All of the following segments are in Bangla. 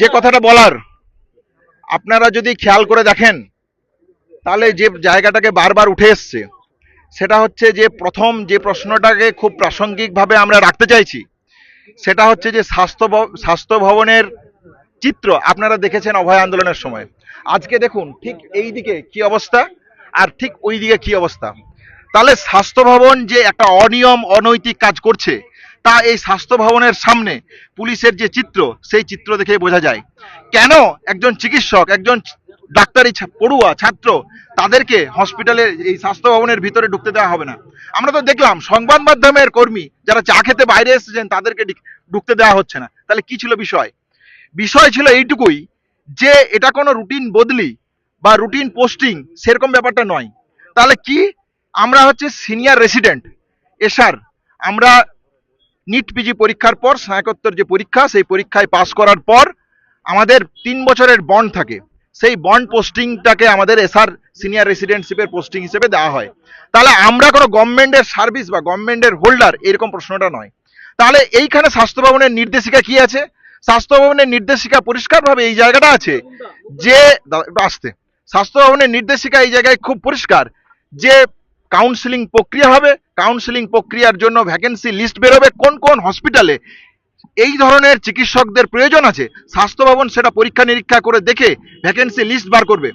যে কথাটা বলার, আপনারা যদি খেয়াল করে দেখেন, তাহলে যে জায়গাটাকে বারবার উঠে এসছে, সেটা হচ্ছে যে প্রথম যে প্রশ্নটাকে খুব প্রাসঙ্গিকভাবে আমরা রাখতে চাইছি, সেটা হচ্ছে যে স্বাস্থ্য স্বাস্থ্য ভবনের চিত্র। আপনারা দেখেছেন অভয় আন্দোলনের সময়। আজকে দেখুন, ঠিক এই দিকে কি অবস্থা, আর ঠিক ওই দিকে কি অবস্থা। তাহলে স্বাস্থ্য ভবন যে একটা অনিয়ম, অনৈতিক কাজ করছে তা এই স্বাস্থ্য ভবনের সামনে পুলিশের যে চিত্র, সেই চিত্র দেখে বোঝা যায়। কেন একজন চিকিৎসক, একজন ডাক্তারি পড়ুয়া, ছাত্র তাদেরকে হসপিটালে এই স্বাস্থ্য ভবনের ভিতরে ঢুকতে দেওয়া হবে না? আমরা তো দেখলাম, সংবাদ মাধ্যমের কর্মী যারা চা খেতে বাইরে এসেছেন, তাদেরকে ঢুকতে দেওয়া হচ্ছে না। তাহলে কি ছিল বিষয়? বিষয় ছিল এইটুকুই যে এটা কোনো রুটিন বদলি বা রুটিন পোস্টিং সেরকম ব্যাপারটা নয়। তাহলে কি? আমরা হচ্ছে সিনিয়র রেসিডেন্ট এসার আমরা নিট পিজি পরীক্ষার পর, স্নাতকোত্তর যে পরীক্ষা, সেই পরীক্ষায় পাশ করার পর আমাদের তিন বছরের বন্ড থাকে। সেই বন্ড পোস্টিংটাকে আমাদের এসআর সিনিয়র রেসিডেন্টশিপের পোস্টিং হিসেবে দেওয়া হয়। তাহলে আমরা কোনো গভর্নমেন্টের সার্ভিস বা গভর্নমেন্টের হোল্ডার এরকম প্রশ্নটা নয়। তাহলে এইখানে স্বাস্থ্য ভবনের নির্দেশিকা কি আছে? স্বাস্থ্য ভবনের নির্দেশিকা পরিষ্কারভাবে এই জায়গাটা আছে যে আসতে। স্বাস্থ্য ভবনের নির্দেশিকা এই জায়গায় খুব পরিষ্কার যে কাউন্সিলিং প্রক্রিয়া হবে কাউন্সিলিং প্রক্রিয়ার জন্য ভ্যাকেন্সি লিস্ট বেরোবে কোন কোন হসপিটালে এই ধরনের চিকিৎসকদের প্রয়োজন আছে স্বাস্থ্য ভবন সেটা পরীক্ষা নিরীক্ষা করে দেখে ভ্যাকেন্সি লিস্ট বার করবে।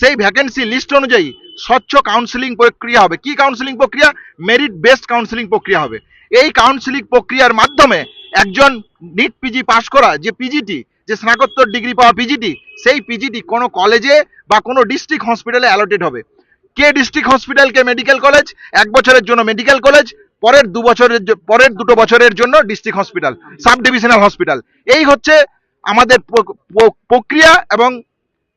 সেই ভ্যাকেন্সি লিস্ট অনুযায়ী স্বচ্ছ কাউন্সিলিং প্রক্রিয়া হবে। কি কাউন্সিলিং প্রক্রিয়া? মেরিট বেসড কাউন্সিলিং প্রক্রিয়া হবে। এই কাউন্সিলিং প্রক্রিয়ার মাধ্যমে একজন নিট পিজি পাশ করা যে পিজিটি যে স্নাতকোত্তর ডিগ্রি পাওয়া পিজিটি সেই পিজিটি কোনো কলেজে বা কোনো ডিস্ট্রিক্ট হসপিটালে অ্যালোটেড হবে। কে ডিস্ট্রিক্ট হসপিটাল কে মেডিকেল কলেজ এক বছরের জন্য মেডিকেল কলেজ পরের দু বছরের পরের দুটো বছরের জন্য district hospital sub divisional hospital এই হচ্ছে আমাদের প্র- প্র- প্রক্রিয়া এবং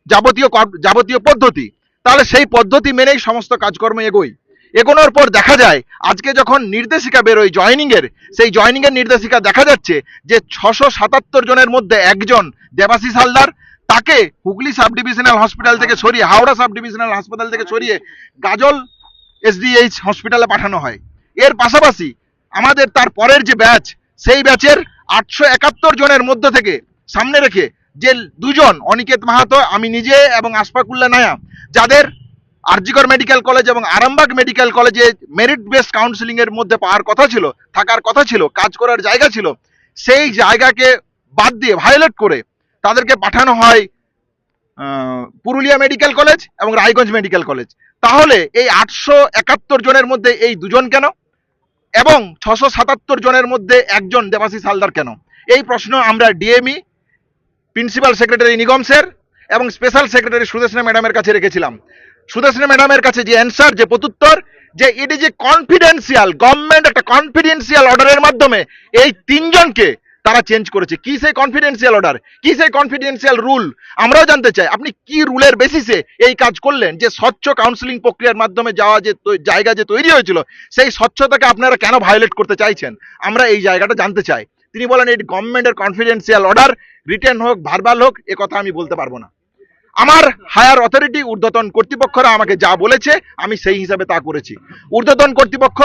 যাবতীয় যাবতীয় পদ্ধতি। তাহলে সেই পদ্ধতি মেনেই সমস্ত কাজকর্ম এগোই। এগোনোর পর দেখা যায়, আজকে যখন নির্দেশিকা বেরোয় জয়নিং এর সেই জয়নিং এর নির্দেশিকা দেখা যাচ্ছে যে ছশো সাতাত্তর জনের মধ্যে একজন দেবাশিস হালদার তাকে হুগলি সাব ডিভিশনাল হসপিটাল থেকে সরিয়ে, হাওড়া সাব ডিভিশনাল হাসপাতাল থেকে সরিয়ে গাজল এসডিএইচ হসপিটালে পাঠানো হয়। এর পাশাপাশি আমাদের তার পরের যে ব্যাচ, সেই ব্যাচের আটশো একাত্তর জনের মধ্য থেকে সামনে রেখে যে দুজন, অনিকেত মাহাতো, আমি নিজে এবং আশফাকুল্লা নায়া যাদের আরজিকর মেডিকেল কলেজ এবং আরামবাগ মেডিকেল কলেজে মেরিট বেসড কাউন্সিলিং এর মধ্যে পাওয়ার কথা ছিল, থাকার কথা ছিল, কাজ করার জায়গা ছিল, সেই জায়গাকে বাদ দিয়ে ভায়োলেট করে তাদেরকে পাঠানো হয় পুরুলিয়া মেডিকেল কলেজ এবং রায়গঞ্জ মেডিকেল কলেজ। তাহলে এই আটশো একাত্তর জনের মধ্যে এই দুজন কেন? এবং ছশো সাতাত্তর জনের মধ্যে একজন দেবাশিস হালদার কেন? এই প্রশ্ন আমরা DME, principal secretary Nigam sir এবং স্পেশাল সেক্রেটারি সুদেশনা ম্যাডামের কাছে রেখেছিলাম। সুদেশনা ম্যাডামের কাছে যে অ্যান্সার, যে প্রত্যুত্তর, যে it is a confidential government একটা কনফিডেন্সিয়াল অর্ডারের মাধ্যমে এই তিনজনকে তারা চেঞ্জ করেছে। কি সেই কনফিডেন্সিয়াল অর্ডার কি সেই কনফিডেন্সিয়াল রুল আমরাও জানতে চাই। আপনি কি রুলের বেসিসে এই কাজ করলেন? যে স্বচ্ছ কাউন্সিলিং প্রক্রিয়ার মাধ্যমে যাওয়া যে জায়গা যে তৈরি হয়েছিল, সেই স্বচ্ছতাকে আপনারা কেন ভায়োলেট করতে চাইছেন? আমরা এই জায়গাটা জানতে চাই। তিনি বলেন এটি গভর্নমেন্টের কনফিডেন্সিয়াল অর্ডার রিটেন হোক ভার্বাল হোক, এ কথা আমি বলতে পারব না। আমার হায়ার অথরিটি ঊর্ধ্বতন কর্তৃপক্ষরা আমাকে যা বলেছে, আমি সেই হিসাবে তা করেছি। ঊর্ধ্বতন কর্তৃপক্ষ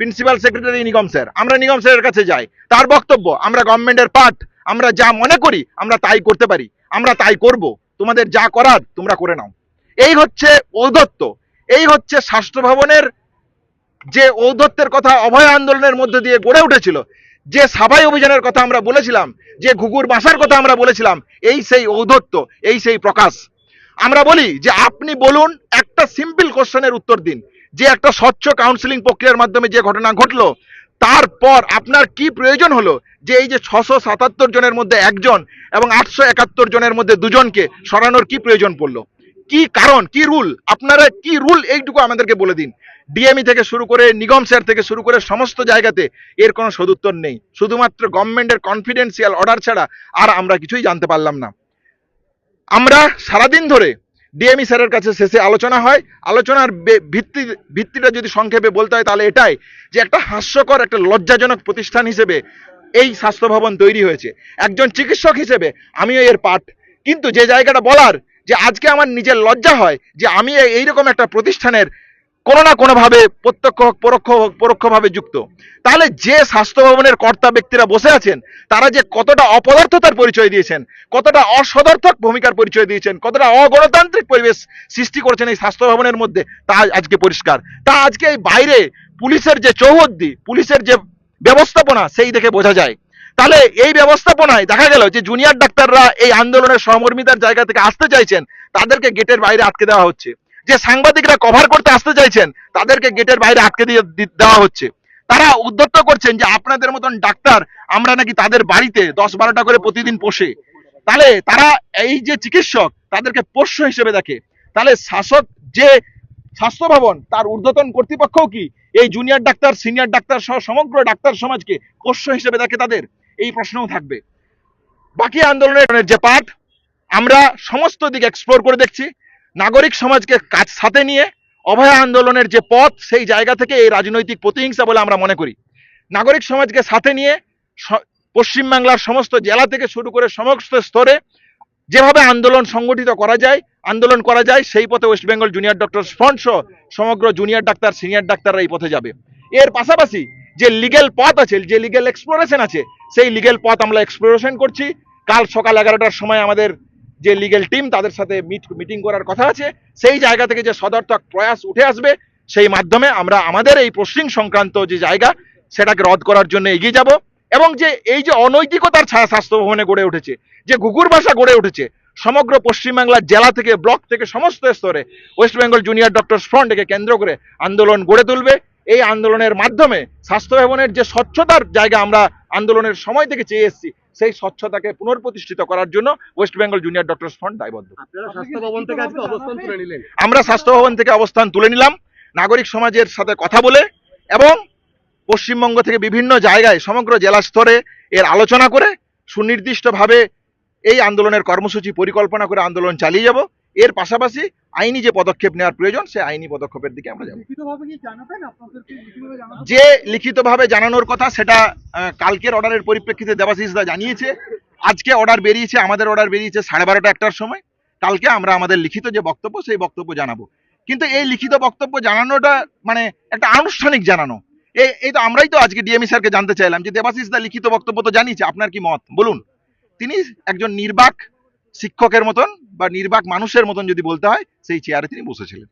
প্রিন্সিপাল সেক্রেটারি নিগম স্যার, আমরা নিগম স্যারের কাছে যাই। তার বক্তব্য, আমরা গভর্নমেন্টের পার্ট আমরা যা মনে করি, আমরা তাই করতে পারি। আমরা তাই করব। তোমাদের যা করার, তোমরা করে নাও। এই হচ্ছে ঔদত্ত এই হচ্ছে স্বাস্থ্য ভবনের যে ঔদত্তের কথা, অভয় আন্দোলনের মধ্যে দিয়ে গড়ে উঠেছিল, যে সাফাই অভিযানের কথা আমরা বলেছিলাম, যে ঘুঘুর বাসার কথা আমরা বলেছিলাম, এই সেই ঔদত্ত এই সেই প্রকাশ। আমরা বলি যে, আপনি বলুন একটা সিম্পল কোশ্চেনের উত্তর দিন। যে একটা স্বচ্ছ কাউন্সিলিং প্রক্রিয়ার মাধ্যমে যে ঘটনা ঘটলো, তারপর আপনার কি প্রয়োজন হলো যে এই যে ছশো সাতাত্তর জনের মধ্যে একজন এবং আটশো একাত্তর জনের মধ্যে দুজনকে সরানোর কি প্রয়োজন পড়ল? কি কারণ, কি রুল? আপনারা কি রুল এইটুকু আমাদেরকে বলে দিন। ডিএমই থেকে শুরু করে নিগম স্যার থেকে শুরু করে সমস্ত জায়গাতে এর কোনো সদুত্তর নেই। শুধুমাত্র গভর্নমেন্টের কনফিডেন্সিয়াল অর্ডার ছাড়া আর আমরা কিছুই জানতে পারলাম না। আমরা সারাদিন ধরে ডিএমই স্যারের কাছে শেষে আলোচনা হয়। আলোচনার ভিত্তি ভিত্তিটা যদি সংক্ষেপে বলতে হয় তাহলে এটাই যে একটা হাস্যকর, একটা লজ্জাজনক প্রতিষ্ঠান হিসেবে এই স্বাস্থ্য ভবন তৈরি হয়েছে। একজন চিকিৎসক হিসেবে আমিও এর পাঠ। কিন্তু যে জায়গাটা বলার যে আজকে আমার নিজের লজ্জা হয় যে আমি এই- এইরকম একটা প্রতিষ্ঠানের কোনো না কোনোভাবে প্রত্যক্ষ হোক পরোক্ষ হোক পরোক্ষভাবে যুক্ত। তাহলে যে স্বাস্থ্য ভবনের কর্তা ব্যক্তিরা বসে আছেন, তারা যে কতটা অপদার্থতার পরিচয় দিয়েছেন, কতটা অসদর্থক ভূমিকার পরিচয় দিয়েছেন, কতটা অগণতান্ত্রিক পরিবেশ সৃষ্টি করেছেন এই স্বাস্থ্য ভবনের মধ্যে, তা আজকে পরিষ্কার। তা আজকে এই বাইরে পুলিশের যে চৌহদ্দি, পুলিশের যে ব্যবস্থাপনা, সেই দেখে বোঝা যায়। তাহলে এই ব্যবস্থাপনায় দেখা গেল যে জুনিয়র ডাক্তাররা এই আন্দোলনের সহমর্মিতার জায়গা থেকে আসতে চাইছেন, তাদেরকে গেটের বাইরে আটকে দেওয়া হচ্ছে। যে সাংবাদিকরা কভার করতে আসতে চাইছেন, তাদেরকে গেটের বাইরে আটকে দিয়ে দেওয়া হচ্ছে। তারা উদ্যত্ত করছেন যে, আপনাদের মতন ডাক্তার, আমরা নাকি তাদের বাড়িতে দশ বারোটা করে প্রতিদিন পোষে। তাহলে তারা এই যে চিকিৎসক, তাদেরকে পোষ্য হিসেবে দেখে। তাহলে শাসক যে স্বাস্থ্য ভবন, তার ঊর্ধ্বতন কর্তৃপক্ষও কি এই জুনিয়র ডাক্তার সিনিয়র ডাক্তার সহ সমগ্র ডাক্তার সমাজকে পোষ্য হিসেবে দেখে তাদের? এই প্রশ্নও থাকবে। বাকি আন্দোলনের যে পাঠ আমরা সমস্ত দিক এক্সপ্লোর করে দেখছি। নাগরিক সমাজকে কাজ সাথে নিয়ে অভয় আন্দোলনের যে পথ, সেই জায়গা থেকে এই রাজনৈতিক প্রতিহিংসা বলে আমরা মনে করি। নাগরিক সমাজকে সাথে নিয়ে পশ্চিমবাংলার সমস্ত জেলা থেকে শুরু করে সমস্ত স্তরে যেভাবে আন্দোলন সংগঠিত করা যায়, আন্দোলন করা যায়, সেই পথে West Bengal junior doctor front সহ সমগ্র জুনিয়র ডাক্তার সিনিয়র ডাক্তাররা এই পথে যাবে। এর পাশাপাশি যে লিগেল পথ আছে, যে লিগেল এক্সপ্লোরেশন আছে, সেই লিগেল পথ আমরা এক্সপ্লোরেশন করছি। কাল সকাল এগারোটার সময় আমাদের যে লিগেল টিম তাদের সাথে মিট মিটিং করার কথা আছে, সেই জায়গা থেকে যে সদর্থক প্রয়াস উঠে আসবে, সেই মাধ্যমে আমরা আমাদের এই পোস্টিং সংক্রান্ত যে জায়গা, সেটাকে রদ করার জন্য এগিয়ে যাব। এবং যে এই যে অনৈতিকতার ছায়া স্বাস্থ্য ভবনে গড়ে উঠেছে, যে ঘুঘুর ভাষা গড়ে উঠেছে, সমগ্র পশ্চিমবাংলার জেলা থেকে, ব্লক থেকে, সমস্ত স্তরে, ওয়েস্ট বেঙ্গল জুনিয়র ডক্টরস ফ্রন্টকে কেন্দ্র করে আন্দোলন গড়ে তুলবে। এই আন্দোলনের মাধ্যমে স্বাস্থ্য ভবনের যে স্বচ্ছতার জায়গা আমরা আন্দোলনের সময় থেকে চেয়ে এসেছি সেই স্বচ্ছতাকে পুনর্প্রতিষ্ঠিত করার জন্য West Bengal junior doctors front দায়বদ্ধ। স্বাস্থ্য ভবন থেকে অবস্থান তুলে আমরা স্বাস্থ্য ভবন থেকে অবস্থান তুলে নিলাম। নাগরিক সমাজের সাথে কথা বলে এবং পশ্চিমবঙ্গ থেকে বিভিন্ন জায়গায় সমগ্র জেলা স্তরে এর আলোচনা করে সুনির্দিষ্টভাবে এই আন্দোলনের কর্মসূচি পরিকল্পনা করে আন্দোলন চালিয়ে যাব। এর পাশাপাশি আইনি যে পদক্ষেপ নেওয়ার প্রয়োজন সেই আইনি পদক্ষেপের দিকে আমরা যাব। যে লিখিতভাবে জানানোর কথা সেটা কালকের অর্ডারের পরিপ্রেক্ষিতে দেবাশিস দা জানিয়েছে। আজকে অর্ডার বেরিয়েছে আমাদের অর্ডার বেরিয়েছে সাড়ে বারোটা একটার সময়। কালকে আমরা আমাদের লিখিত যে বক্তব্য সেই বক্তব্য জানাব। কিন্তু এই লিখিত বক্তব্য জানানোটা মানে একটা আনুষ্ঠানিক জানানো। এই এই তো আমরাই তো আজকে ডিএমই স্যারকে জানতে চাইলাম যে দেবাশিস দা লিখিত বক্তব্য তো জানিয়েছে আপনার কি মত? বলুন। তিনি একজন নির্বাক শিক্ষকের মতন বা নির্বাক মানুষের মতন যদি বলতে হয় সেই চেয়ারে তিনি বসেছিলেন।